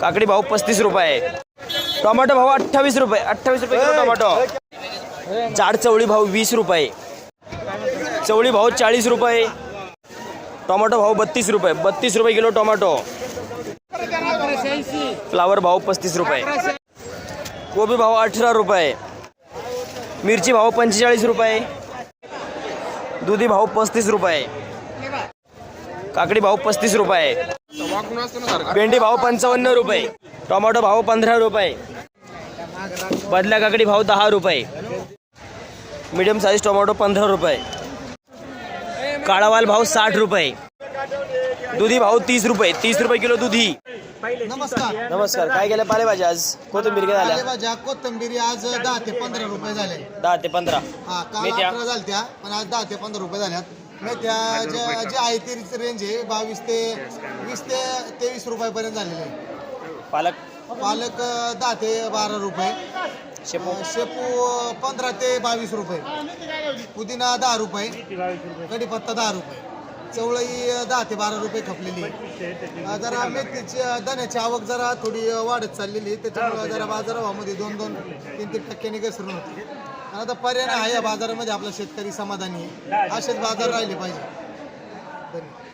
काकडी भाव पस्तीस रुपये. टोमॅटो भाव अठ्ठावीस रुपये. अठ्ठावीस रुपये किलो टोमॅटो. जाड चवळी भाव वीस रुपये. चवळी भाव चाळीस रुपये. टोमॅटो भाव बत्तीस रुपये. बत्तीस रुपये किलो टोमॅटो. फ्लावर भाव पस्तीस रुपये. कोबी भाव अठरा रुपये. मिरची भाव पंचेचाळीस रुपये. दुधी भाव पस्तीस रुपये. काकडी भाव पस्तीस रुपये. भेंडी भाव पंचावन्न रुपये. टोमॅटो भाव पंधरा रुपये. बदल्या काकडी भाव दहा रुपये. मीडियम साईज टोमॅटो पंधरा रुपये. काळावाल भाव साठ रुपये. दुधी भाव तीस रुपये. तीस रुपये किलो दुधी. नमस्कार. नमस्कार. काय केलं पालेभाज्या आज? कोथिंबीर काय झाल्या पालेभाज्या कोथंबिरी आज दहा ते पंधरा रुपये झाले. दहा ते पंधरा. हा काल मेथ्या? झालत्या पण आज दहा ते पंधरा रुपये झाल्यात. मेथ्या ज्या जे आहे ती रेंज आहे बावीस ते वीस ते तेवीस रुपयापर्यंत झालेले आहे. पालक? पालक अं, दहा ते बारा रुपये. शेपू? अं, शेपू अं, पंधरा ते बावीस रुपये. पुदिना दहा रुपये. कढीपत्ता दहा रुपये. चवळी दहा ते बारा रुपये खपलेली आहे. जरा मेथीची दाण्याची आवक जरा थोडी वाढत चाललेली आहे. त्याच्यामुळे जरा बाजारभावामध्ये दोन दोन तीन तीन टक्क्यांनी घसरून होती आणि आता पर्याय आहे या बाजारामध्ये आपला शेतकरी समाधानी आहे असेच बाजार राहिले पाहिजे धन्यवाद